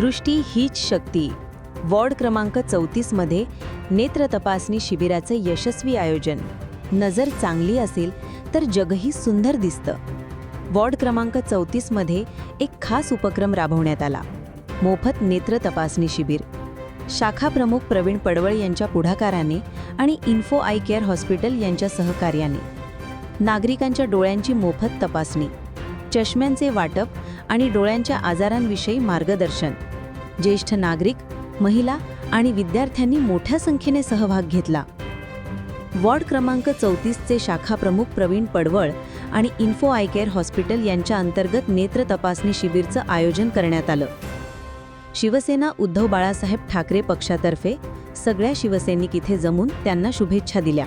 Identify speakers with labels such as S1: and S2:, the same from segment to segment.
S1: दृष्टी हीच शक्ती. वॉर्ड क्रमांक चौतीसमध्ये नेत्र तपासणी शिबिराचे यशस्वी आयोजन. नजर चांगली असेल तर जगही सुंदर दिसतं. वॉर्ड क्रमांक चौतीसमध्ये एक खास उपक्रम राबवण्यात आला. मोफत नेत्र तपासणी शिबिर. शाखा प्रमुख प्रवीण पडवळ यांच्या पुढाकाराने आणि इन्फो आय केअर हॉस्पिटल यांच्या सहकार्याने. नागरिकांच्या डोळ्यांची मोफत तपासणी. चष्म्यांचे वाटप आणि डोळ्यांच्या आजारांविषयी मार्गदर्शन. ज्येष्ठ नागरिक महिला आणि विद्यार्थ्यांनी मोठ्या संख्येने सहभाग घेतला. वॉर्ड क्रमांक चौतीसचे शाखा प्रमुख प्रवीण पडवळ आणि इन्फो आय केअर हॉस्पिटल यांच्या अंतर्गत नेत्र तपासणी शिबिरचं आयोजन करण्यात आलं. शिवसेना उद्धव बाळासाहेब ठाकरे पक्षातर्फे सगळ्या शिवसैनिक इथे जमून त्यांना शुभेच्छा दिल्या.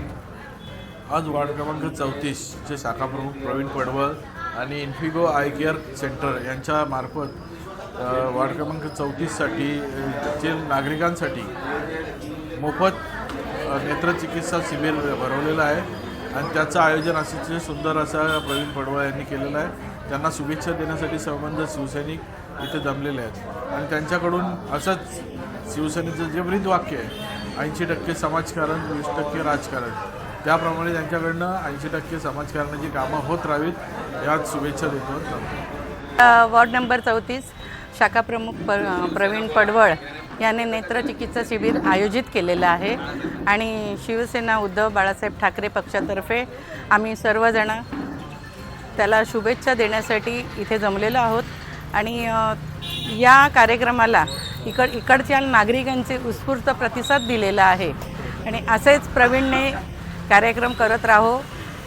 S2: आज वार्ड क्रमांक चौतीसचे शाखा प्रमुख प्रवीण पडवळ आणि इन्फिगो आय केअर सेंटर यांच्यामार्फत वार्ड क्रमांक चौतीससाठी जे नागरिकांसाठी मोफत नेत्रचिकित्सा शिबिर भरवलेलं आहे. आणि त्याचं आयोजन अतिशय सुंदर असं प्रवीण पडवळ यांनी केलेलं आहे. त्यांना शुभेच्छा देण्यासाठी संबंध शिवसैनिक इथे जमलेले आहेत. आणि त्यांच्याकडून असंच शिवसेनेचं जे ब्रीद वाक्य आहे ऐंशी टक्के समाजकारण वीस टक्के राजकारण. त्याप्रमाणे त्यांच्याकडनं ऐंशी टक्के समाजकारणाची कामं होत राहावीत याच शुभेच्छा देतो.
S3: वॉर्ड नंबर चौतीस शाखा प्रमुख प प्रवीण पडवळ यांनी नेत्रचिकित्सा शिबिर आयोजित केलेलं आहे. आणि शिवसेना उद्धव बाळासाहेब ठाकरे पक्षातर्फे आम्ही सर्वजण त्याला शुभेच्छा देण्यासाठी इथे जमलेलो आहोत. आणि या कार्यक्रमाला इकड इकडच्या नागरिकांचे उत्स्फूर्त प्रतिसाद दिलेला आहे. आणि असेच प्रवीणने कार्यक्रम करत राहो.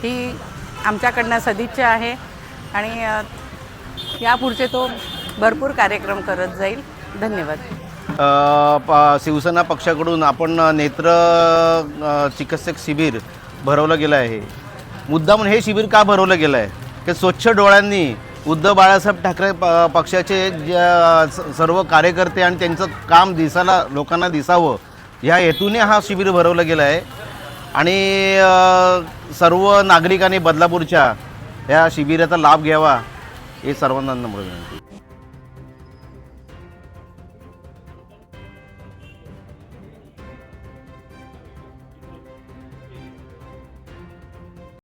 S3: ही आमच्याकडनं सदिच्छा आहे. आणि यापुढचे तो भरपूर कार्यक्रम करत जाईल. धन्यवाद.
S4: प- शिवसेना पक्षाकडून आपण नेत्र चिकित्सक शिबिर भरवलं गेलं आहे. मुद्दामून हे शिबिर का भरवलं गेलं आहे? की स्वच्छ डोळ्यांनी उद्धव बाळासाहेब ठाकरे प पक्षाचे ज्या स- सर्व कार्यकर्ते आणि त्यांचं काम दिसायला लोकांना दिसावं ह्या हेतूने हा शिबिर भरवलं गेलं आहे. आणि सर्व नागरिकांनी बदलापूरच्या या शिबिराचा लाभ घ्यावा हे सर्वांना नम्र विनंती.